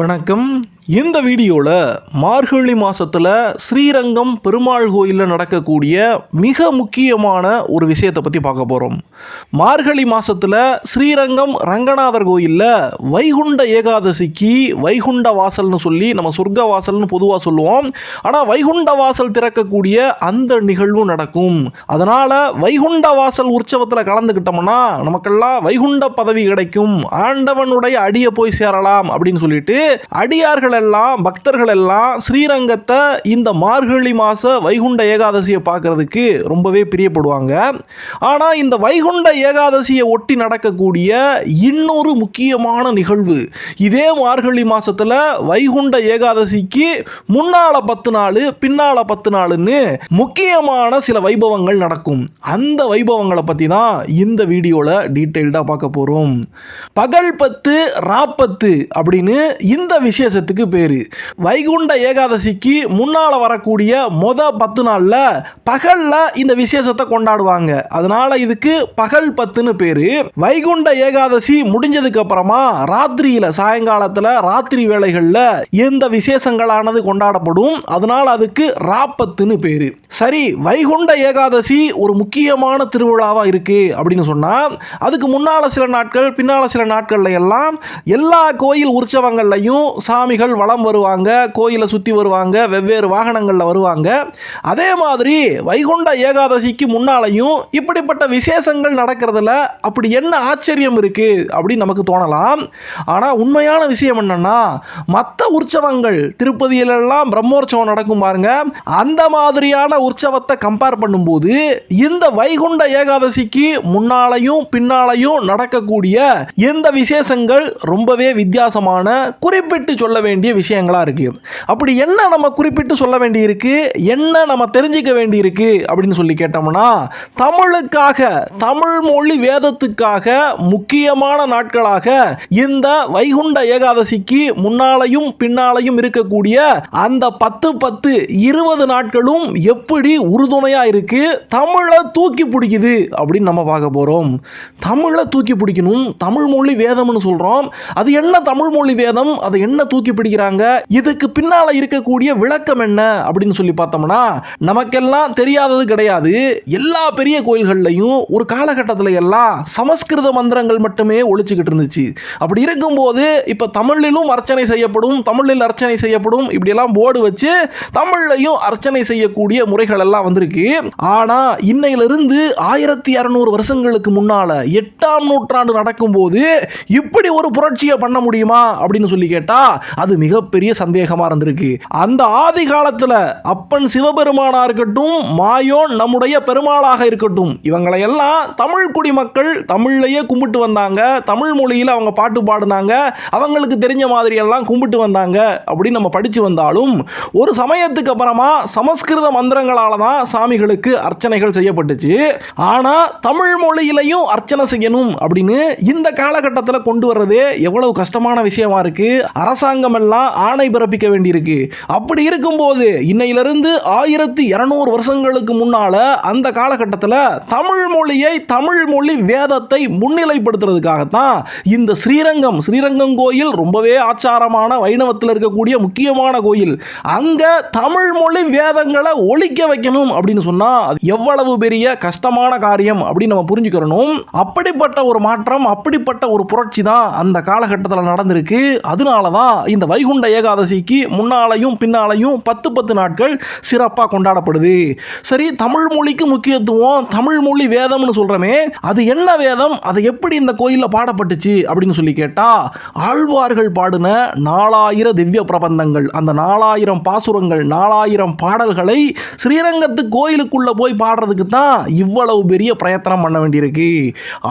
வணக்கம். இந்த வீடியோவில் மார்கழி மாதத்தில் ஸ்ரீரங்கம் பெருமாள் கோயிலில் நடக்கக்கூடிய மிக முக்கியமான ஒரு விஷயத்தை பற்றி பார்க்க போகிறோம் மார்கழி மாதத்தில் ஸ்ரீரங்கம் ரங்கநாதர் கோயிலில் வைகுண்ட ஏகாதசிக்கு வைகுண்ட வாசல்னு சொல்லி நம்ம சொர்க்க வாசல்னு பொதுவாக சொல்லுவோம். ஆனால் வைகுண்ட வாசல் திறக்கக்கூடிய அந்த நிகழ்வும் நடக்கும். அதனால் வைகுண்ட வாசல் உற்சவத்தில் கலந்துக்கிட்டோம்னா நமக்கெல்லாம் வைகுண்ட பதவி கிடைக்கும். ஆண்டவனுடைய அடியை போய் சேரலாம் அப்படின்னு சொல்லிட்டு அடியார்கள் எல்லாம் பக்தர்கள் எல்லாம் ஸ்ரீரங்கத்தை இந்த மார்கழி மாச வைகுண்ட ஏகாதசியை பார்க்கறதுக்கு ரொம்பவே பிரியப்படுவாங்க. ஆனால் இந்த வைகுண்ட ஏகாதசியை ஒட்டி நடக்கக்கூடிய இன்னொரு முக்கியமான நிகழ்வு இதே மார்கழி மாசத்துல வைகுண்ட ஏகாதசிக்கு முன்னால பத்து நாள் பின்னால பத்து நாளுன்னு முக்கியமான சில வைபவங்கள் நடக்கும். அந்த வைபவங்களை பற்றி தான் இந்த வீடியோவில் டீட்டெயில்டாக பார்க்க போகிறோம் பகல் பத்து ராப்பத்து அப்படின்னு இந்த விசேஷத்துக்கு பேர். வைகுண்ட ஏகாதசிக்கு முன்னால் வரக்கூடிய மொத பத்து நாளில் பகலில் இந்த விசேஷத்தை கொண்டாடுவாங்க. அதனால இதுக்கு பகல் பத்துன்னு பேர். வைகுண்ட ஏகாதசி முடிஞ்சதுக்கு அப்புறமா ராத்திரியில் சாயங்காலத்தில் ராத்திரி வேளைகளில் இந்த விசேஷங்களானது கொண்டாடப்படும். அதனால் அதுக்கு ராப்பத்துன்னு பேர். சரி வைகுண்ட ஏகாதசி ஒரு முக்கியமான திருவிழாவாக இருக்கு அப்படின்னு சொன்னால் அதுக்கு முன்னால் சில நாட்கள் பின்னால் சில நாட்கள்ல எல்லாம் எல்லா கோயில் உற்சவங்கள்லையும் சாமிகள் வளம் வருவாங்க கோயிலை சுற்றி வருவாங்க வெவ்வேறு வாகனங்களில் வருவாங்க. அதே மாதிரி வைகுண்ட ஏகாதசிக்கு முன்னாலையும் இப்படிப்பட்ட விசேஷங்கள் நடக்கிறதுல அப்படி என்ன ஆச்சரியம் இருக்குது அப்படின்னு நமக்கு தோணலாம். ஆனால் உண்மையான விஷயம் என்னென்னா மற்ற உற்சவங்கள் திருப்பதியிலெல்லாம் பிரம்மோற்சவம் நடக்கும் பாருங்க. அந்த மாதிரியான உற்சவத்தை கம்பேர் பண்ணும்போது இந்த வைகுண்ட ஏகாதசிக்கு முன்னாலையும் பின்னாலையும் நடக்கக்கூடிய இந்த விசேஷங்கள் ரொம்பவே வித்தியாசமான குறிப்பிட்டு சொல்ல வேண்டிய விஷயங்களாக இருக்குது அப்படி என்ன நம்ம குறிப்பிட்டு சொல்ல வேண்டியிருக்கு? என்ன நம்ம தெரிஞ்சுக்க வேண்டியிருக்கு? அப்படின்னு சொல்லி கேட்டோம்னா தமிழுக்காக தமிழ் மொழி வேதத்துக்காக முக்கியமான நாட்களாக இந்த வைகுண்ட ஏகாதசிக்கு முன்னாலையும் பின்னாலையும் இருக்கக்கூடிய அந்த பத்து பத்து இருபது நாட்களும் எப்படி உறுதுணையாக இருக்கு? தமிழை தூக்கி பிடிக்குது அப்படின்னு நம்ம பார்க்க போகிறோம் தமிழை தூக்கி பிடிக்கணும் தமிழ் மொழி வேதம்னு சொல்கிறோம் அது என்ன தமிழ் மொழி வேதம்? அதை என்ன தூக்கி பிடிக்கிறாங்க? இதுக்கு பின்னால இருக்கக்கூடிய விளக்கம் என்ன? அப்படின்னு சொல்லி பார்த்தோம்னா நமக்கெல்லாம் தெரியாதது கிடையாது. எல்லா பெரிய கோயில்கள்லையும் ஒரு காலகட்டத்தில் எல்லாம் சமஸ்கிருத மந்திரங்கள் மட்டுமே ஒழிச்சுக்கிட்டு இருந்துச்சு. அப்படி இருக்கும்போது இப்போ தமிழிலும் அர்ச்சனை செய்யப்படும் தமிழில் அர்ச்சனை செய்யப்படும் இப்படியெல்லாம் போர்டு வச்சு தமிழ்லையும் அர்ச்சனை செய்யக்கூடிய முறைகள் எல்லாம் வந்திருக்கு. ஆனால் இன்னையிலிருந்து ஆயிரத்தி இரநூறு வருஷங்களுக்கு முன்னால எட்டாம் நூற்றாண்டு நடக்கும்போது இப்படி ஒரு புரட்சியை பண்ண முடியுமா? அப்படின்னு சொல்லி கேட்டா அது மிகப்பெரிய சந்தேகமா இருந்திருக்கு. அந்த ஆதி காலத்துல அப்பன் சிவபெருமானா இருக்கட்டும் மாயோன் நம்முடைய பெருமாளாக இருக்கட்டும் இவங்களை எல்லாம் தமிழ் குடிமக்கள் தமிழ்லயே கும்பிட்டு வந்தாங்க. தமிழ் மொழியில் அவங்க பாட்டு பாடினாங்க. அவங்களுக்கு தெரிஞ்ச மாதிரி எல்லாம் கும்பிட்டு வந்தாங்க அப்படின்னு நம்ம படிச்சு வந்தாலும் ஒரு சமயத்துக்கு அப்புறமா சமஸ்கிருத மந்திரங்களால தான் சாமிகளுக்கு அர்ச்சனைகள் செய்யப்பட்டுச்சு. ஆனா தமிழ் மொழியிலையும் அர்ச்சனை செய்யணும் அப்படின்னு இந்த காலகட்டத்தில் கொண்டு வர்றதே எவ்வளவு கஷ்டமான விஷயமா இருக்கு. அரசாங்கம் எல்லாம் ஆணை பிறப்பிக்க வேண்டியிருக்கு. அப்படி இருக்கும்போது இன்னையிலிருந்து ஆயிரத்தி இருநூறு வருஷங்களுக்கு முன்னால அந்த காலகட்டத்தில் தமிழ் மொழியை தமிழ் மொழி வேதத்தை முன்னிலைப்படுத்துறதுக்காகத்தான் இந்த ஸ்ரீரங்கம் ஸ்ரீரங்கம் கோயில் ரொம்பவே ஆச்சாரமான வைணவத்தில் இருக்கக்கூடிய முக்கியமான கோயில். அங்க தமிழ் மொழி வேதங்களை ஒழிக்க வைக்கணும் அப்படின்னு சொன்னா அது எவ்வளவு பெரிய கஷ்டமான காரியம் அப்படின்னு நம்ம புரிஞ்சுக்கிறணும். அப்படிப்பட்ட ஒரு மாற்றம் அப்படிப்பட்ட ஒரு புரட்சி தான் அந்த காலகட்டத்தில் நடந்திருக்கு. அது அதனால தான் இந்த வைகுண்ட ஏகாதசிக்கு முன்னாலையும் பின்னாலையும் பத்து பத்து நாட்கள் சிறப்பாக கொண்டாடப்படுது. சரி தமிழ் மொழிக்கு முக்கியத்துவம் தமிழ் மொழி வேதம்னு சொல்கிறோமே அது என்ன வேதம்? அது எப்படி இந்த கோயிலில் பாடப்பட்டுச்சு அப்படின்னு சொல்லி கேட்டால் ஆழ்வார்கள் பாடின நாலாயிர திவ்ய பிரபந்தங்கள் அந்த நாலாயிரம் பாசுரங்கள் நாலாயிரம் பாடல்களை ஸ்ரீரங்கத்து கோயிலுக்குள்ளே போய் பாடுறதுக்கு தான் இவ்வளவு பெரிய பிரயத்தனம் பண்ண வேண்டியிருக்கு.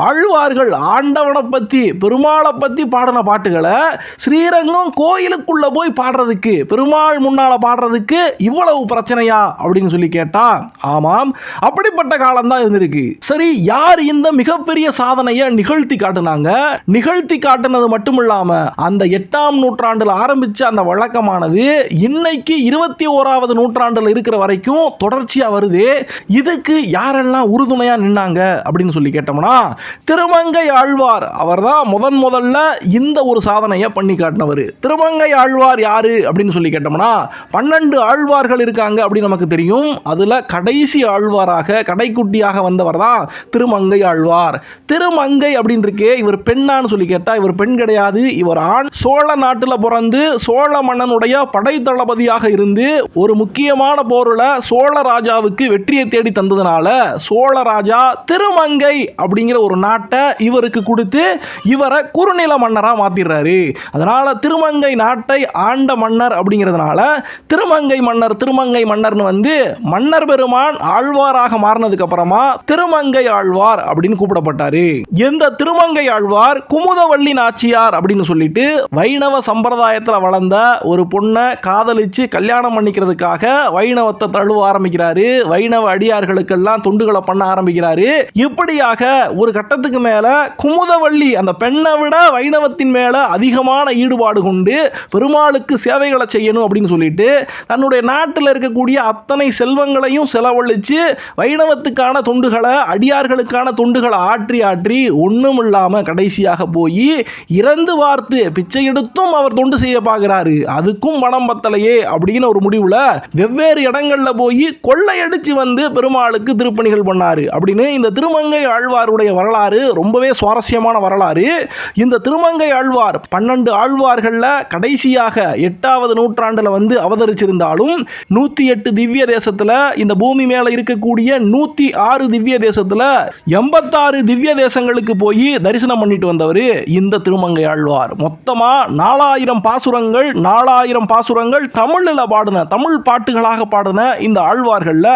ஆழ்வார்கள் ஆண்டவனை பற்றி பெருமாளை பற்றி பாடின பாட்டுகளை ஸ்ரீ ஸ்ரீரங்கம் கோயிலுக்குள்ளே போய் பாடுறதுக்கு பெருமாள் முன்னால் பாடுறதுக்கு இவ்வளவு பிரச்சனையா? அப்படின்னு சொல்லி கேட்டா ஆமாம் அப்படிப்பட்ட காலம் தான் இருந்திருக்கு. சரி யார் இந்த மிகப்பெரிய சாதனையை நிகழ்த்தி காட்டுனாங்க? நிகழ்த்தி காட்டுனது மட்டும் இல்லாம அந்த எட்டாம் நூற்றாண்டுல ஆரம்பிச்ச அந்த வழக்கமானது இன்னைக்கு இருபத்தி ஓராவது நூற்றாண்டுல இருக்கிற வரைக்கும் தொடர்ச்சியா வருது. இதுக்கு யாரெல்லாம் உறுதுணையா நின்னாங்க? அப்படின்னு சொல்லி கேட்டோம்னா திருமங்கை ஆழ்வார் அவர்தான் முதன் முதல்ல இந்த ஒரு சாதனையை பண்ணி காட்டு காட்டினவர். திருமங்கை ஆழ்வார் யாரு? அப்படின்னு சொல்லி கேட்டோம்னா பன்னெண்டு ஆழ்வார்கள் இருக்காங்க அப்படின்னு நமக்கு தெரியும். அதுல கடைசி ஆழ்வாராக கடைக்குட்டியாக வந்தவர் தான் திருமங்கை ஆழ்வார். திருமங்கை அப்படின்னு இருக்கே இவர் பெண்ணான்னு சொல்லி கேட்டால் இவர் பெண் கிடையாது. இவர் ஆண். சோழ நாட்டில் பிறந்து சோழ மன்னனுடைய படை தளபதியாக இருந்து ஒரு முக்கியமான போர்ல சோழ ராஜாவுக்கு வெற்றியை தேடி தந்ததுனால சோழ ராஜா திருமங்கை அப்படிங்கிற ஒரு நாட்டை இவருக்கு கொடுத்து இவரை குறுநில மன்னராக மாத்திடுறாரு. அதனால் திருமங்கை நாட்டை ஆண்ட மன்னர் அப்படிங்கிறதுனால திருமங்கை மன்னர் திருமங்கை மன்னர்னு வந்து மன்னர் பெருமான் ஆழ்வாராக மாறினதுக்கு அப்புறமா திருமங்கை ஆழ்வார் அப்படின்னு கூப்பிடப்பட்டாரு. எந்த திருமங்கை ஆழ்வார்? குமுதவள்ளி நாச்சியார் அப்படின்னு சொல்லிட்டு வைணவ சம்பிரதாயத்துல வளர்ந்த ஒரு பொண்ணை காதலிச்சு கல்யாணம் பண்ணிக்கிறதுக்காக வைணவத்தை தழுவ ஆரம்பிக்கிறாரு. வைணவ அடியார்களுக்கெல்லாம் தொண்டுகளை பண்ண ஆரம்பிக்கிறாரு. இப்படியாக ஒரு கட்டத்துக்கு மேல குமுதவள்ளி அந்த பெண்ணை விட வைணவத்தின் மேல அதிகமான ஈடுபாடு கொண்டு பெருமாளுக்கு சேவைகளை செய்யணும் அப்படின்னு சொல்லிட்டு தன்னுடைய நாட்டில் இருக்கக்கூடிய அத்தனை செல்வங்களையும் செலவழித்து வைணவத்துக்கான தொண்டுகளை அடியார்களுக்கான தொண்டுகளை ஆற்றி ஆற்றி ஒன்றும் இல்லாமல் கடைசியாக போய் இறந்து பார்த்து பிச்சை எடுத்தும் அவர் தொண்டு செய்ய பார்க்குறாரு அதுக்கும் மனம் பத்தலையே அப்படின்னு ஒரு முடிவில் வெவ்வேறு இடங்களில் போய் கொள்ளையடிச்சு வந்து பெருமாளுக்கு திருப்பணிகள் பண்ணாரு. அப்படின்னு இந்த திருமங்கை ஆழ்வாருடைய வரலாறு ரொம்பவே சுவாரஸ்யமான வரலாறு. இந்த திருமங்கை ஆழ்வார் பன்னெண்டு ஆழ்வார்களில் கடைசியாக எட்டாவது நூற்றாண்டில் வந்து அவதரிச்சிருந்தாலும் நூற்றி எட்டு திவ்ய தேசத்தில் இந்த பூமி மேலே இருக்கக்கூடிய நூற்றி ஆறு திவ்ய தேசத்தில் எண்பத்தாறு திவ்ய தேசங்களுக்கு போய் தரிசனம் பண்ணிட்டு வந்தவர் இந்த திருமங்கை ஆழ்வார். மொத்தமாக நாலாயிரம் பாசுரங்கள் நாலாயிரம் பாசுரங்கள் தமிழில் பாடின தமிழ் பாட்டுகளாக பாடின இந்த ஆழ்வார்களில்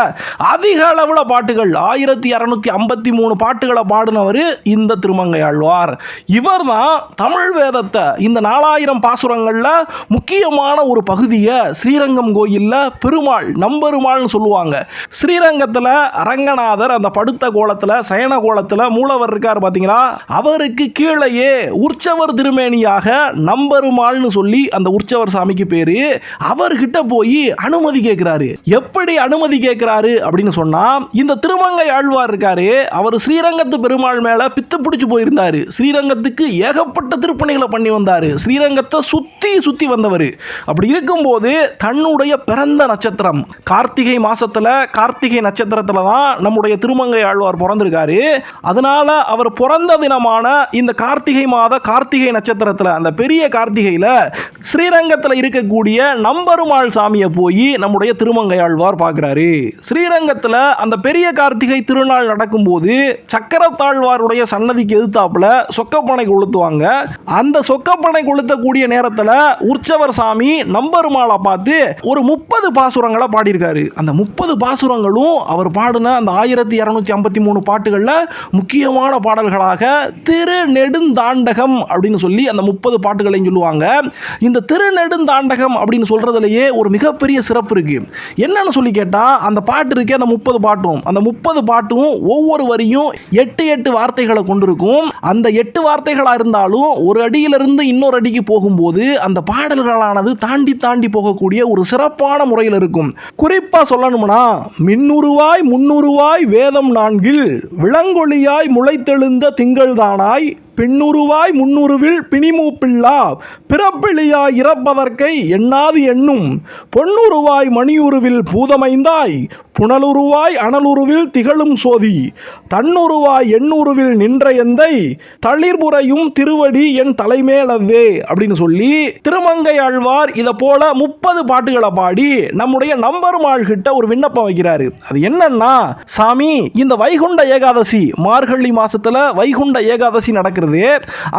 அதிக அளவில் பாட்டுகள் ஆயிரத்தி இரநூத்தி ஐம்பத்தி மூணு பாட்டுகளை பாடினவர் இந்த திருமங்கை ஆழ்வார். இவர் தான் தமிழ் வேதத்தை இந்த நாலாயிரம் பாசுரங்களில் முக்கியமான ஒரு பகுதியை ஸ்ரீரங்கம் கோயிலில் பெருமாள் நம்பெருமாள்னு சொல்லுவாங்க. ஸ்ரீரங்கத்தில் அரங்கநாதர் அந்த படுத்த கோலத்தில் சயன கோலத்தில் மூலவர் இருக்கார் பார்த்தீங்களா அவருக்கு கீழேயே உற்சவர் திருமேனியாக நம்பெருமாள்னு சொல்லி அந்த உற்சவர் சாமிக்கு பேர். அவர்கிட்ட போய் அனுமதி கேட்குறாரு எப்படி அனுமதி கேட்குறாரு அப்படின்னு சொன்னால் இந்த திருமங்கை ஆழ்வார் இருக்காரு. அவர் ஸ்ரீரங்கத்து பெருமாள் மேலே பித்து பிடிச்சு போயிருந்தாரு. ஸ்ரீரங்கத்துக்கு ஏகப்பட்ட திருப்பணிகளை பண்ணி வந்தாரு. ஸ்ரீரங்கத்தை சுத்தி சுற்றி வந்தவர். அப்படி இருக்கும்போது தன்னுடைய பிறந்த நட்சத்திரம் கார்த்திகை மாசத்துல கார்த்திகை நட்சத்திரத்தில் தான் நம்முடைய திருமங்கை ஆழ்வார் பிறந்திருக்காரு. அதனால அவர் பிறந்த தினமான இந்த கார்த்திகை மாத கார்த்திகை நட்சத்திரத்தில் அந்த பெரிய கார்த்திகையில் ஸ்ரீரங்கத்தில் இருக்கக்கூடிய நம்பெருமாள் சாமியை போய் நம்முடைய திருமங்கை ஆழ்வார் பார்க்குறாரு ஸ்ரீரங்கத்தில் அந்த பெரிய கார்த்திகை திருநாள் நடக்கும்போது சக்கரத்தாழ்வாருடைய சன்னதிக்கு எதிர்த்தாப்புல சொக்கப்பனை கொளுத்துவாங்க. அந்த சொக்கப்பனை கொளுத்து செலுத்தக்கூடிய நேரத்தில் உற்சவர் சாமி நம்பருமாளை பார்த்து ஒரு முப்பது பாசுரங்களை பாடியிருக்காரு. அந்த முப்பது பாசுரங்களும் அவர் பாடின அந்த ஆயிரத்தி இரநூத்தி ஐம்பத்தி மூணு பாட்டுகளில் முக்கியமான பாடல்களாக திரு நெடுந்தாண்டகம் அப்படின்னு சொல்லி அந்த முப்பது பாட்டுகளையும் சொல்லுவாங்க. இந்த திரு நெடுந்தாண்டகம் அப்படின்னு சொல்கிறதுலையே ஒரு மிகப்பெரிய சிறப்பு இருக்குது என்னன்னு சொல்லி கேட்டால் அந்த பாட்டு இருக்கே அந்த முப்பது பாட்டும். அந்த முப்பது பாட்டும் ஒவ்வொரு வரியும் எட்டு எட்டு வார்த்தைகளை கொண்டிருக்கும். அந்த எட்டு வார்த்தைகளாக இருந்தாலும் ஒரு அடியிலிருந்து இன்னொரு அடிக்கு போகும்போது அந்த பாடல்களானது தாண்டி தாண்டி போகக்கூடிய ஒரு சிறப்பான முறையில் இருக்கும். குறிப்பா சொல்லணும்னா மின்னுருவாய் முன்னுருவாய் வேதம் நான்கில் விலங்கொழியாய் முளைத்தெழுந்த திங்கள்தானாய் பின்னுருவாய் முன்னுருவில் பிணிமூப்பில்லா. பிறப்பிலியாய் இறப்பதற்கை எண்ணாது எண்ணும். பொன்னுருவாய் மணியுருவில் பூதமைந்தாய். புனலுருவாய் அனலுருவில் திகழும் சோதி. தன்னுருவாய் எண்ணுருவில் நின்ற எந்தை. தளிர்புறையும் திருவடி என் தலைமேலவே அப்படின்னு சொல்லி திருமங்கை ஆழ்வார் இதை போல முப்பது பாட்டுகளை பாடி நம்முடைய நம்பருமாள் கிட்ட ஒரு விண்ணப்பம் வைக்கிறாரு. அது என்னன்னா சாமி இந்த வைகுண்ட ஏகாதசி மார்கழி மாசத்துல வைகுண்ட ஏகாதசி நடக்கிறது.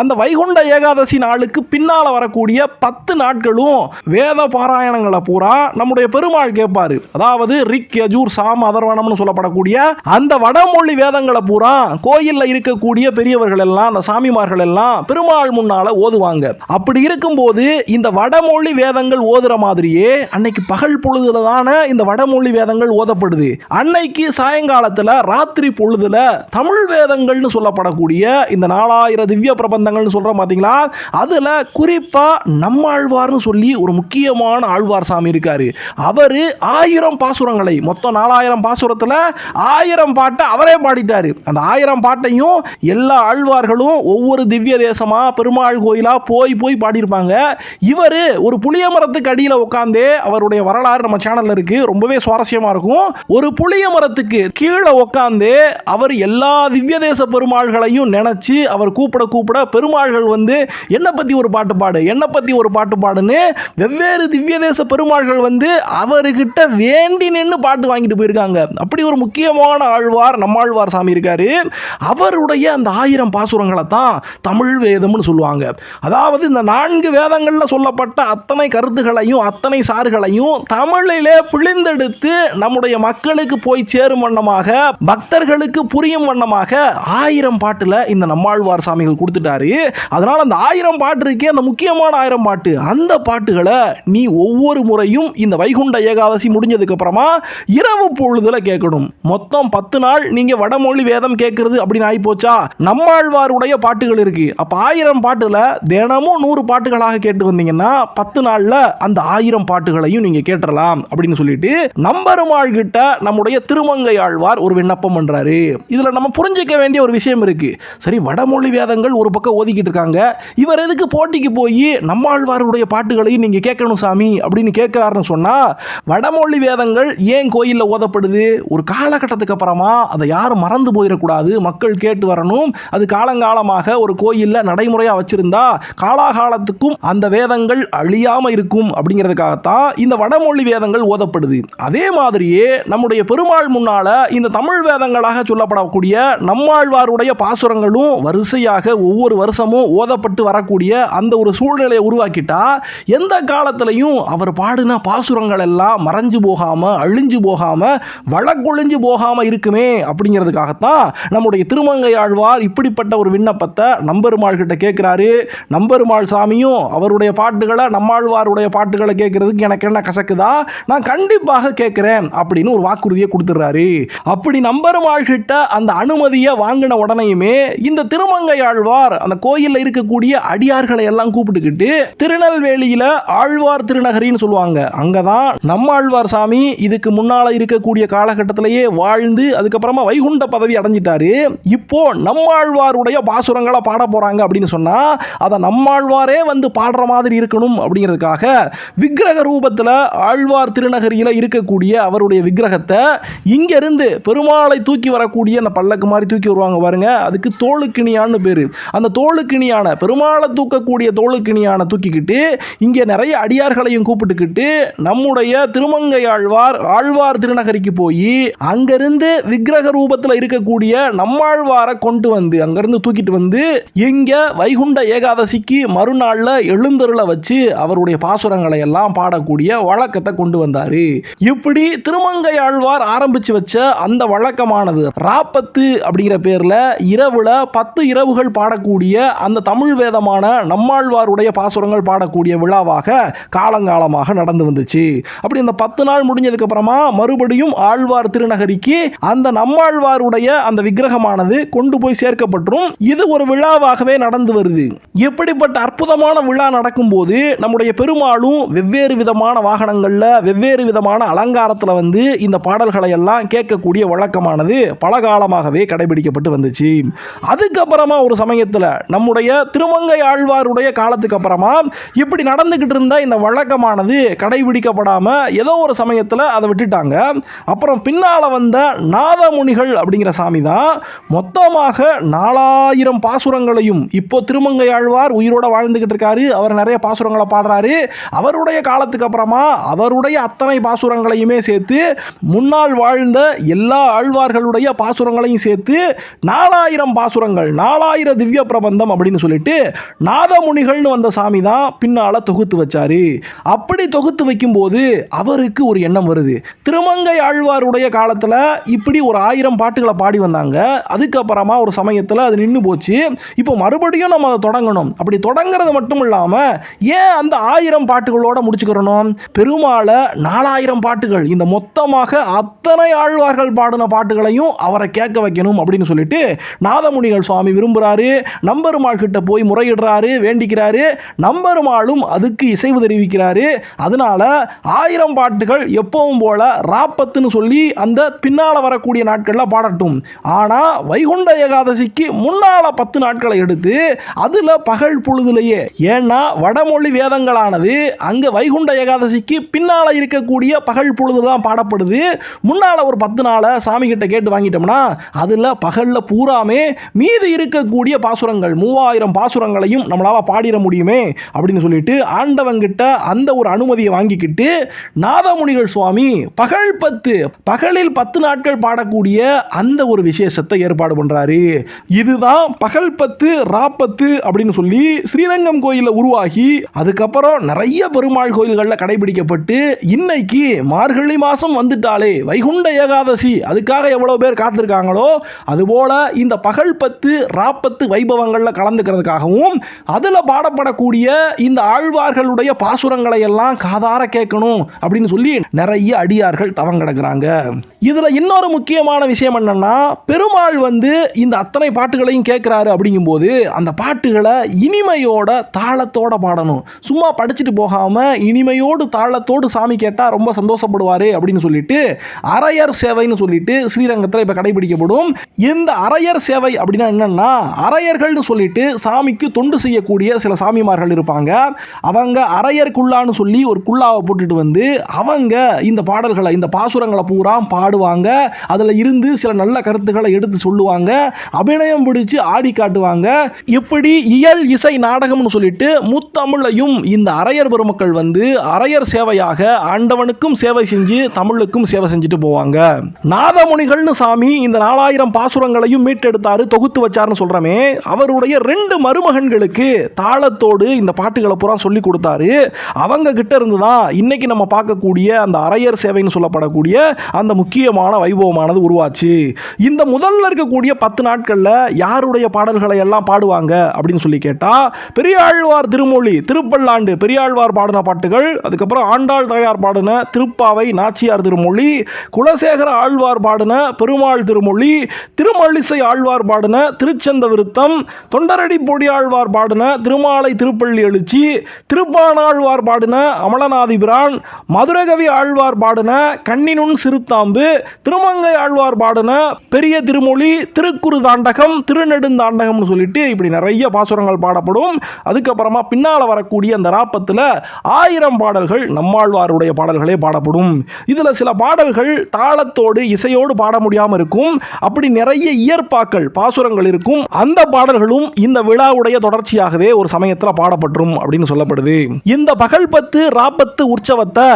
அந்த வைகுண்ட ஏகாதசி நாளுக்கு பின்னால வரக்கூடிய பத்து நாட்களும் வேத பாராயணங்களை பூரா நம்முடைய பெருமாள் கேட்பாரு. அதாவது ரிக் யஜூர் சாம் அதர்வனம்னு சொல்லப்படக்கூடிய அந்த வடமொழி வேதங்களை பூரா கோயில்ல இருக்கக்கூடிய பெரியவர்கள் எல்லாம் அந்த சாமிமார்கள் எல்லாம் பெருமாள் முன்னால ஓதுவாங்க. அப்படி இருக்கும்போது இந்த வடமொழி வேதங்கள் ஓதுற மாதிரியே அன்னைக்கு பகல் பொழுதுல தானே இந்த வடமொழி வேதங்கள் ஓதப்படுது. அன்னைக்கு சாயங்காலத்துல ராத்திரி பொழுதுல தமிழ் வேதங்கள்னு சொல்லப்படக்கூடிய இந்த நாலாயிரம் நாலாயிரம் திவ்ய பிரபந்தங்கள்னு சொல்கிறோம் பார்த்தீங்களா அதில் குறிப்பாக நம்மாழ்வார்னு சொல்லி ஒரு முக்கியமான ஆழ்வார் சாமி இருக்கார். அவர் ஆயிரம் பாசுரங்களை மொத்தம் நாலாயிரம் பாசுரத்தில் ஆயிரம் பாட்டை அவரே பாடிட்டாரு. அந்த ஆயிரம் பாட்டையும் எல்லா ஆழ்வார்களும் ஒவ்வொரு திவ்ய தேசமாக பெருமாள் கோயிலாக போய் போய் பாடியிருப்பாங்க. இவர் ஒரு புளிய மரத்துக்கு அடியில் உட்காந்தே அவருடைய வரலாறு நம்ம சேனலில் இருக்கு. ரொம்பவே சுவாரஸ்யமாக இருக்கும். ஒரு புளிய மரத்துக்கு கீழே உட்காந்து அவர் எல்லா திவ்ய தேச பெருமாள்களையும் நினைச்சு அவர் கூப்பிட கூப்பிட பெருமாள்கள் வந்து என்னை பற்றி ஒரு பாட்டு பாடு என்னை பற்றி ஒரு பாட்டு பாடுன்னு வெவ்வேறு திவ்ய தேச பெருமாள்கள் வந்து அவர்கிட்ட வேண்டி நின்று பாட்டு வாங்கிட்டு போயிருக்காங்க. அப்படி ஒரு முக்கியமான ஆழ்வார் நம்மாழ்வார் சாமி இருக்காரு. அவருடைய அந்த ஆயிரம் பாசுரங்களை தான் தமிழ் வேதம்னு சொல்லுவாங்க. அதாவது இந்த நான்கு வேதங்களில் சொல்லப்பட்ட அத்தனை கருத்துகளையும் அத்தனை சாறுகளையும் தமிழிலே பிழிந்தெடுத்து நம்முடைய மக்களுக்கு போய் சேரும் வண்ணமாக பக்தர்களுக்கு புரியும் வண்ணமாக ஆயிரம் பாட்டில் இந்த நம்மாழ்வார் சாமி சுவாமிகள் கொடுத்துட்டாரு. அதனால் அந்த ஆயிரம் பாட்டு இருக்கே அந்த முக்கியமான ஆயிரம் பாட்டு. அந்த பாட்டுகளை நீ ஒவ்வொரு முறையும் இந்த வைகுண்ட ஏகாதசி முடிஞ்சதுக்கு அப்புறமா இரவு பொழுதுல கேட்கணும். மொத்தம் பத்து நாள் நீங்க வடமொழி வேதம் கேட்கறது அப்படின்னு ஆகி போச்சா நம்மாழ்வாருடைய பாட்டுகள் இருக்கு. அப்ப ஆயிரம் பாட்டுல தினமும் நூறு பாட்டுகளாக கேட்டு வந்தீங்கன்னா பத்து நாள்ல அந்த ஆயிரம் பாட்டுகளையும் நீங்க கேட்டுடலாம் அப்படின்னு சொல்லிட்டு நம்பருமாள் கிட்ட நம்முடைய திருமங்கை ஆழ்வார் ஒரு விண்ணப்பம் பண்றாரு. இதுல நம்ம புரிஞ்சிக்க வேண்டிய ஒரு விஷயம் இருக்கு. சரி வடமொழி வேதங்கள் ஒரு பக்கம் ஓதிக்கிட்டு இருக்காங்க. இவர் எதுக்கு போட்டிக்கு போய் நம்மாழ்வாருடைய பாட்டுகளையும் நீங்கள் கேட்கணும் சாமி அப்படின்னு கேட்குறாருன்னு சொன்னால் வடமொழி வேதங்கள் ஏன் கோயிலில் ஓதப்படுது? ஒரு காலகட்டத்துக்கு அப்புறமா அதை யாரும் மறந்து போயிடக்கூடாது. மக்கள் கேட்டு வரணும். அது காலங்காலமாக ஒரு கோயிலில் நடைமுறையாக வச்சிருந்தா காலாகாலத்துக்கும் அந்த வேதங்கள் அழியாம இருக்கும் அப்படிங்கிறதுக்காகத்தான் இந்த வடமொழி வேதங்கள் ஓதப்படுது. அதே மாதிரியே நம்முடைய பெருமாள் முன்னால இந்த தமிழ் வேதங்களாக சொல்லப்படக்கூடிய நம்மாழ்வாருடைய பாசுரங்களும் வரிசையாக ஒவ்வொரு வருஷமும் ஓதப்பட்டு வரக்கூடிய அந்த ஒரு சூழ்நிலையை உருவாக்கிட்டா எந்த காலத்திலையும் அவர் பாடின பாசுரங்கள் எல்லாம் மறைஞ்சு போகாம அழிஞ்சு போகாம வழக்கொழிஞ்சு போகாம இருக்குமே அப்படிங்கிறதுக்காகத்தான் நம்முடைய திருமங்கை ஆழ்வார் இப்படிப்பட்ட ஒரு விண்ணப்பத்தை நம்பெருமாள் கிட்ட கேட்கிறாரு. நம்பெருமாள் சாமியும் அவருடைய பாட்டுகளை நம்மாழ்வாருடைய பாட்டுகளை கேட்கறதுக்கு எனக்கு என்ன கசக்குதா? நான் கண்டிப்பாக கேட்குறேன் அப்படின்னு ஒரு வாக்குறுதியை கொடுத்துட்றாரு. அப்படி நம்பெருமாள் கிட்ட அந்த அனுமதியை வாங்கின உடனேயுமே இந்த திருமங்கை ஆழ்வார் அந்த கோயிலில் இருக்கக்கூடிய அடியார்களை எல்லாம் கூப்பிட்டுக்கிட்டு திருநெல்வேலியில ஆழ்வார் திருநகரின்னு சொல்லுவாங்க. அங்கதான் நம்ம ஆழ்வார் சாமி இதுக்கு முன்னால இருக்கக்கூடிய காலகட்டத்திலேயே வாழ்ந்து அதுக்கப்புறமா வைகுண்ட பதவி அடைஞ்சிட்டாரு. இப்போ நம்மாழ்வாருடைய பாசுரங்களை பாட போகிறாங்க அப்படின்னு சொன்னால் அதை நம்மாழ்வாரே வந்து பாடுற மாதிரி இருக்கணும் அப்படிங்கிறதுக்காக விக்கிரக ரூபத்தில் ஆழ்வார் திருநகரியில் இருக்கக்கூடிய அவருடைய விக்கிரகத்தை இங்கேருந்து பெருமாளை தூக்கி வரக்கூடிய அந்த பல்லக்கு மாதிரி தூக்கி வருவாங்க பாருங்க. அதுக்கு தோளுக்கிணியான்னு பேர். அந்த தோளுக்கிணியான பெருமாளை தூக்கக்கூடிய தோளுக்கிணியான தூக்கிக்கிட்டு இங்கே நிறைய அடியார்களையும் கூப்பிட்டுக்கிட்டு நம்முடைய திருமங்கை ஆழ்வார் ஆழ்வார் திருநகரிக்கு போய் அங்கிருந்து விக்கிரக ரூபத்தில் இருக்கக்கூடிய நம்மாழ்வாரை கொண்டு வந்து அங்கிருந்து தூக்கிட்டு வந்து இங்க வைகுண்ட ஏகாதசிக்கு மறுநாள்ல எழுந்தருளை வச்சு அவருடைய பாசுரங்களை எல்லாம் பாடக்கூடிய வழக்கத்தை கொண்டு வந்தாரு. இப்படி திருமங்கை ஆழ்வார் ஆரம்பிச்சு வச்ச அந்த வழக்கமானது ராப்பத்து அப்படிங்கிற பேர்ல இரவுல பத்து இரவு இரவுகள் பாடக்கூடிய அந்த தமிழ் வேதமான நம்மாழ்வாருடைய பாசுரங்கள் பாடக்கூடிய விழாவாக காலங்காலமாக நடந்து வந்துச்சு. அப்படி இந்த பத்து நாள் முடிஞ்சதுக்கு அப்புறமா மறுபடியும் ஆழ்வார் திருநகரிக்கு அந்த நம்மாழ்வாருடைய அந்த விக்கிரகமானது கொண்டு போய் சேர்க்கப்பட்டும் இது ஒரு விழாவாகவே நடந்து வருது. எப்படிப்பட்ட அற்புதமான விழா நடக்கும்போது நம்முடைய பெருமாளும் வெவ்வேறு விதமான வாகனங்கள்ல வெவ்வேறு விதமான அலங்காரத்துல வந்து இந்த பாடல்களை எல்லாம் கேட்கக்கூடிய வழக்கமானது பல காலமாகவே கடைபிடிக்கப்பட்டு வந்துச்சு. அதுக்கப்புறமா ஒரு சமயத்தில் நம்முடைய திருமங்கை ஆழ்வாருடைய காலத்துக்கு அப்புறமா இப்படி நடந்துக்கிட்டு இருந்த இந்த வழக்கமானது கடைபிடிக்கப்படாமல் ஏதோ ஒரு சமயத்தில் அதை விட்டுட்டாங்க. அப்புறம் பின்னால் வந்த நாதமுனிகள் அப்படிங்கிற சாமி தான் மொத்தமாக நாலாயிரம் பாசுரங்களையும் இப்போ திருமங்கை ஆழ்வார் உயிரோட வாழ்ந்துக்கிட்டு இருக்காரு. அவர் நிறைய பாசுரங்களை பாடுறாரு. அவருடைய காலத்துக்கு அப்புறமா அவருடைய அத்தனை பாசுரங்களையுமே சேர்த்து முன்னால் வாழ்ந்த எல்லா ஆழ்வார்களுடைய பாசுரங்களையும் சேர்த்து நாலாயிரம் பாசுரங்கள் நாலாயிரம் ஆயிர திவ்ய பிரபந்தம் அப்படின்னு சொல்லிட்டு நாதமுனிகள்னு வந்த சாமி தான் பின்னால தொகுத்து வச்சாரு. அப்படி தொகுத்து வைக்கும்போது அவருக்கு ஒரு எண்ணம் வருது. திருமங்கை ஆழ்வாருடைய காலத்தில் இப்படி ஒரு ஆயிரம் பாட்டுகளை பாடி வந்தாங்க. அதுக்கப்புறமா ஒரு சமயத்தில் அது நின்று போச்சு. இப்போ மறுபடியும் நம்ம அதை தொடங்கணும். அப்படி தொடங்குறது மட்டும் இல்லாமல் ஏன் அந்த ஆயிரம் பாட்டுகளோட முடிச்சுக்கிறணும்? பெருமாளை நாலாயிரம் பாட்டுகள் இந்த மொத்தமாக அத்தனை ஆழ்வார்கள் பாடின பாட்டுகளையும் அவரை கேட்க வைக்கணும் அப்படின்னு சொல்லிட்டு நாதமுனிகள் சுவாமி விரும்புகிறார் போகிறாரு நம்பெருமாள் கிட்ட போய் முறையிடுறாரு வேண்டிக்கிறாரு நம்பெருமாளும் அதுக்கு இசைவு தெரிவிக்கிறாரு. அதனால ஆயிரம் பாட்டுகள் எப்பவும் போல ராப்பத்துன்னு சொல்லி அந்த பின்னால் வரக்கூடிய நாட்களில் பாடட்டும். ஆனா வைகுண்ட ஏகாதசிக்கு முன்னால பத்து நாட்களை எடுத்து அதுல பகல் பொழுதுலையே ஏன்னா வடமொழி வேதங்களானது அங்க வைகுண்ட ஏகாதசிக்கு பின்னால இருக்கக்கூடிய பகல் பொழுது தான் பாடப்படுது. முன்னால ஒரு பத்து நாளை சாமி கிட்ட கேட்டு வாங்கிட்டோம்னா அதுல பகலில் பூராமே மீதி இருக்கக்கூடிய பாசுரங்கள் மூவாயிரம் பாசுரங்களையும் நம்மளால பாடிட முடியுமே அப்படின்னு சொல்லிட்டு ஆண்டவங்கிட்ட அந்த ஒரு அனுமதியை வாங்கிக்கிட்டு நாதமுனிகள் சுவாமி பகல் பத்து பகலில் பத்து நாட்கள் பாடக்கூடிய அந்த ஒரு விசேஷத்தை ஏற்பாடு பண்றாரு. இதுதான் பகல் பத்து ராப்பத்து அப்படின்னு சொல்லி ஸ்ரீரங்கம் கோயிலில் உருவாகி அதுக்கப்புறம் நிறைய பெருமாள் கோயில்களில் கடைபிடிக்கப்பட்டு இன்னைக்கு மார்கழி மாதம் வந்துட்டாலே வைகுண்ட ஏகாதசி அதுக்காக எவ்வளோ பேர் காத்திருக்காங்களோ அதுபோல இந்த பகல் பத்து நாற்பத்து வைபவங்களில் கலந்துக்கிறதுக்காகவும் அதில் பாடப்படக்கூடிய இந்த ஆழ்வார்களுடைய பாசுரங்களை எல்லாம் காதார கேட்கணும் அப்படின்னு சொல்லி நிறைய அடியார்கள் தவம் கிடக்குறாங்க. இதில் இன்னொரு முக்கியமான விஷயம் என்னன்னா பெருமாள் வந்து இந்த அத்தனை பாட்டுகளையும் கேட்குறாரு அப்படிங்கும்போது அந்த பாட்டுகளை இனிமையோட தாளத்தோட பாடணும். சும்மா படிச்சுட்டு போகாமல் இனிமையோடு தாளத்தோடு சாமி கேட்டால் ரொம்ப சந்தோஷப்படுவார் அப்படின்னு சொல்லிட்டு அரையர் சேவைன்னு சொல்லிட்டு ஸ்ரீரங்கத்தில் இப்போ கடைபிடிக்கப்படும். இந்த அரையர் சேவை அப்படின்னா என்னன்னா அரையர்கள்னு சொல்லிட்டு சாமிக்கு தொண்டு செய்யக்கூடிய சில சாமிமார்கள் இருப்பாங்க. அவங்க அரையர் குல்லான்னு சொல்லி ஒரு குல்லாவை போட்டுட்டு வந்து அவங்க இந்த பாடல்களை இந்த பாசுரங்களை பூரா பாடுவாங்க. அதில் இருந்து சில நல்ல கருத்துக்களை எடுத்து சொல்லுவாங்க. அபிநயம் பிடிச்சு ஆடி காட்டுவாங்க. இப்படி இயல் இசை நாடகம்னு சொல்லிட்டு முத்தமிழையும் இந்த அரையர் பெருமக்கள் வந்து அரையர் சேவையாக ஆண்டவனுக்கும் சேவை செஞ்சு தமிழுக்கும் சேவை செஞ்சுட்டு போவாங்க. நாதமுனிகள்னு சாமி இந்த நாலாயிரம் பாசுரங்களையும் மீட்டெடுத்தாரு தொகுத்து வச்சாருன்னு அப்புறமே அவருடைய ரெண்டு மருமகன்களுக்கு தாளத்தோடு இந்த பாட்டுகளை பூரா சொல்லி கொடுத்தாரு. அவங்க கிட்ட இருந்து தான் இன்னைக்கு நம்ம பார்க்கக்கூடிய அந்த அரையர் சேவைன்னு சொல்லப்படக்கூடிய அந்த முக்கியமான வைபவமானது உருவாச்சு. இந்த முதல்ல இருக்கக்கூடிய பத்து நாட்களில் யாருடைய பாடல்களை எல்லாம் பாடுவாங்க அப்படின்னு சொல்லி கேட்டால் பெரியாழ்வார் திருமொழி திருப்பல்லாண்டு பெரியாழ்வார் பாடின பாட்டுகள் அதுக்கப்புறம் ஆண்டாள் தாயார் பாடின திருப்பாவை நாச்சியார் திருமொழி குலசேகர ஆழ்வார் பாடின பெருமாள் திருமொழி திருமழிசை ஆழ்வார் பாடின திருச்செந்த விருத்தம். தொண்டரடி பொடியாழ்வார் பாடின திருமாலை திருப்பள்ளி எழுச்சி திருப்பானாழ்வார் பாடின அமலநாதிபிரான் மதுரகவி ஆழ்வார் பாடின கண்ணினுன் சிறுத்தாம்பு திருமங்கை ஆழ்வார் பாடின பெரிய திருமொழி திருக்குறு தாண்டகம் திருநெடுந்தாண்டகம்னு சொல்லிட்டு இப்படி நிறைய பாசுரங்கள் பாடப்படும். அதுக்கப்புறமா பின்னால் வரக்கூடிய அந்த ராப்பத்தில் ஆயிரம் பாடல்கள் நம்மாழ்வாருடைய பாடல்களே பாடப்படும். இதில் சில பாடல்கள் தாளத்தோடு இசையோடு பாட முடியாமல் இருக்கும். அப்படி நிறைய இயற்பாக்கள் பாசுரங்கள் இருக்கும். அந்த பாடல்களும் இந்த விழாவுடைய தொடர்ச்சியாகவே ஒரு சமயத்தில் பாடப்பட்டுரும் அப்படின்னு சொல்லப்படுது. இந்த பகல் பத்து உற்சவத்தை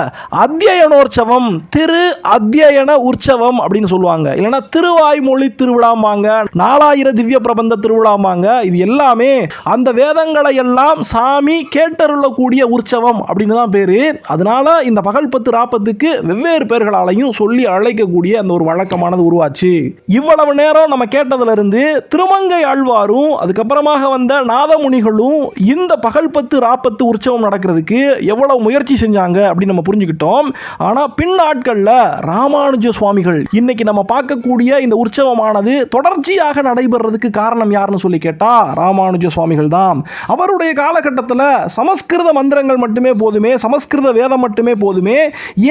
அத்தியனோற்சவம் திரு அத்தியன உற்சவம் அப்படின்னு சொல்லுவாங்க. இல்லைன்னா திருவாய்மொழி திருவிழாம்பாங்க நாலாயிர திவ்ய பிரபந்த திருவிழாம்பாங்க. இது எல்லாமே அந்த வேதங்களை எல்லாம் சாமி கேட்டருளக்கூடிய உற்சவம் அப்படின்னு தான் பேரு. அதனால இந்த பகல் பத்து ராப்பத்துக்கு வெவ்வேறு பேர்களாலையும் சொல்லி அழைக்கக்கூடிய அந்த ஒரு வழக்கமானது உருவாச்சு. இவ்வளவு நேரம் நம்ம கேட்டதுல இருந்து திருமங்கை ஆழ்வாரும் அதுக்கப்புறமாக வந்த நாதமுனிகளும் இந்த பகல் பத்து ராப்பத்து உற்சவம் நடக்கிறதுக்கு எவ்வளவு முயற்சி செஞ்சாங்க அப்படின்னு நம்ம புரிஞ்சுக்கிட்டோம். ஆனால் பின் நாட்களில் ராமானுஜ சுவாமிகள் இன்னைக்கு நம்ம பார்க்கக்கூடிய இந்த உற்சவமானது தொடர்ச்சியாக நடைபெறதுக்கு காரணம் யாருன்னு சொல்லி கேட்டால் ராமானுஜ சுவாமிகள் தான். அவருடைய காலகட்டத்தில் சமஸ்கிருத மந்திரங்கள் மட்டுமே போதுமே சமஸ்கிருத வேதம் மட்டுமே போதுமே.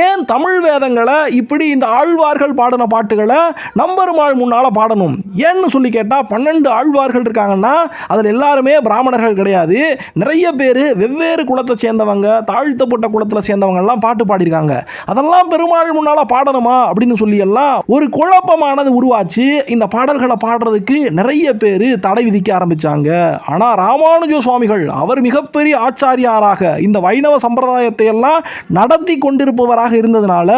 ஏன் தமிழ் வேதங்களை இப்படி இந்த ஆழ்வார்கள் பாடின பாட்டுகளை நம்பருமாள் முன்னால் பாடணும்? ஏன்னு சொல்லி கேட்டால் பன்னெண்டு ஆழ்வார்கள் இருக்காங்கன்னா அதில் எல்லாருமே பிராமணர்கள் கிடையாது. நிறைய பேர் வெவ்வேறு குலத்தை சேர்ந்தவங்க தாழ்த்தப்பட்ட குலத்தில் சேர்ந்தவங்க எல்லாம் பாட்டு பாடியிருக்காங்க. அதெல்லாம் பெருமாள் முன்னால பாடணுமா அப்படின்னு சொல்லி எல்லாம் ஒரு குழப்பமானது உருவாச்சு. இந்த பாடல்களை பாடுறதுக்கு நிறைய பேர் தடை விதிக்க ஆரம்பிச்சாங்க. ஆனால் ராமானுஜ சுவாமிகள் அவர் மிகப்பெரிய ஆச்சாரியாராக இந்த வைணவ சம்பிரதாயத்தை எல்லாம் நடத்தி கொண்டிருப்பவராக இருந்ததுனால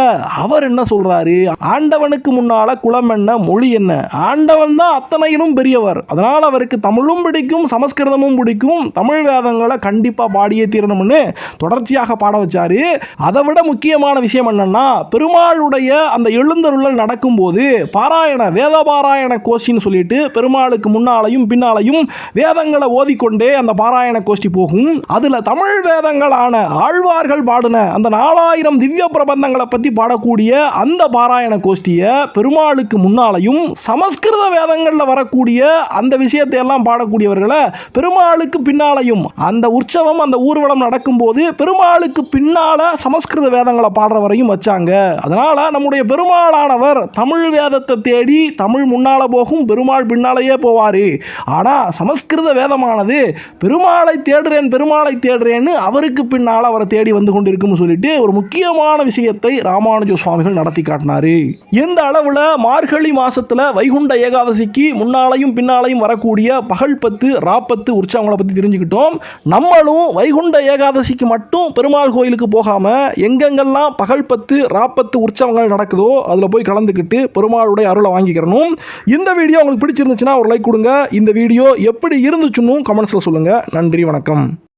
அவர் என்ன சொல்றாரு? ஆண்டவனுக்கு முன்னால குலம் என்ன மொழி என்ன? ஆண்டவன் தான் அத்தனையிலும் பெரியவர். அதனால் அதனால் அவருக்கு தமிழும் பிடிக்கும் சமஸ்கிருதமும் பிடிக்கும். தமிழ் வேதங்களை கண்டிப்பாக பாடியே தீரணும்னு தொடர்ச்சியாக பாட வச்சாரு. அதை விட முக்கியமான விஷயம் என்னன்னா பெருமாளுடைய அந்த எழுந்தருளல் நடக்கும்போது பாராயண வேத பாராயண கோஷ்டின்னு சொல்லிட்டு பெருமாளுக்கு முன்னாலையும் பின்னாலையும் வேதங்களை ஓதிக்கொண்டே அந்த பாராயண கோஷ்டி போகும். அதில் தமிழ் வேதங்களான ஆழ்வார்கள் பாடின அந்த நாலாயிரம் திவ்ய பிரபந்தங்களை பற்றி பாடக்கூடிய அந்த பாராயண கோஷ்டியை பெருமாளுக்கு முன்னாலையும் சமஸ்கிருத வேதங்களில் வரக்கூடிய அந்த விஷயத்தை எல்லாம் பாடக்கூடியவர்களை பெருமாளுக்கு பின்னாலையும் அந்த உற்சவம் அந்த ஊர்வலம் நடக்கும்போது பெருமாளுக்கு பின்னால சமஸ்கிருத வேதங்களை பாடுறவரையும் வச்சாங்க. அதனால் நம்முடைய பெருமாளானவர் தமிழ் வேதத்தை தேடி தமிழ் முன்னால போகும் பெருமாள் பின்னாலேயே போவார். ஆனால் சமஸ்கிருத வேதமானது பெருமாளை தேடுறேன் பெருமாளை தேடுறேன்னு அவருக்கு பின்னால் அவரை தேடி வந்து கொண்டிருக்கும்னு சொல்லிட்டு ஒரு முக்கியமான விஷயத்தை ராமானுஜ சுவாமிகள் நடத்தி காட்டினாரு. எந்த அளவில் மார்கழி மாதத்தில் வைகுண்ட ஏகாதசிக்கு முன்னாலையும் பின்னாலையும் வரக்கூடிய பகல் பத்து ராப்பத்து உற்சவங்களை பற்றி தெரிஞ்சுக்கிட்டோம். நம்மளும் வைகுண்ட ஏகாதசிக்கு மட்டும் பெருமாள் கோயிலுக்கு போகாமல் எங்கெங்கெல்லாம் பகல் பத்து ராப்பத்து உற்சவங்கள் நடக்குதோ அதில் போய் கலந்துக்கிட்டு பெருமாளுடைய அருளை வாங்கிக்கிறணும். இந்த வீடியோ உங்களுக்கு பிடிச்சிருந்துச்சுன்னா ஒரு லைக் கொடுங்க. இந்த வீடியோ எப்படி இருந்துச்சுன்னு கமெண்ட்ஸில் சொல்லுங்கள் நன்றி வணக்கம்.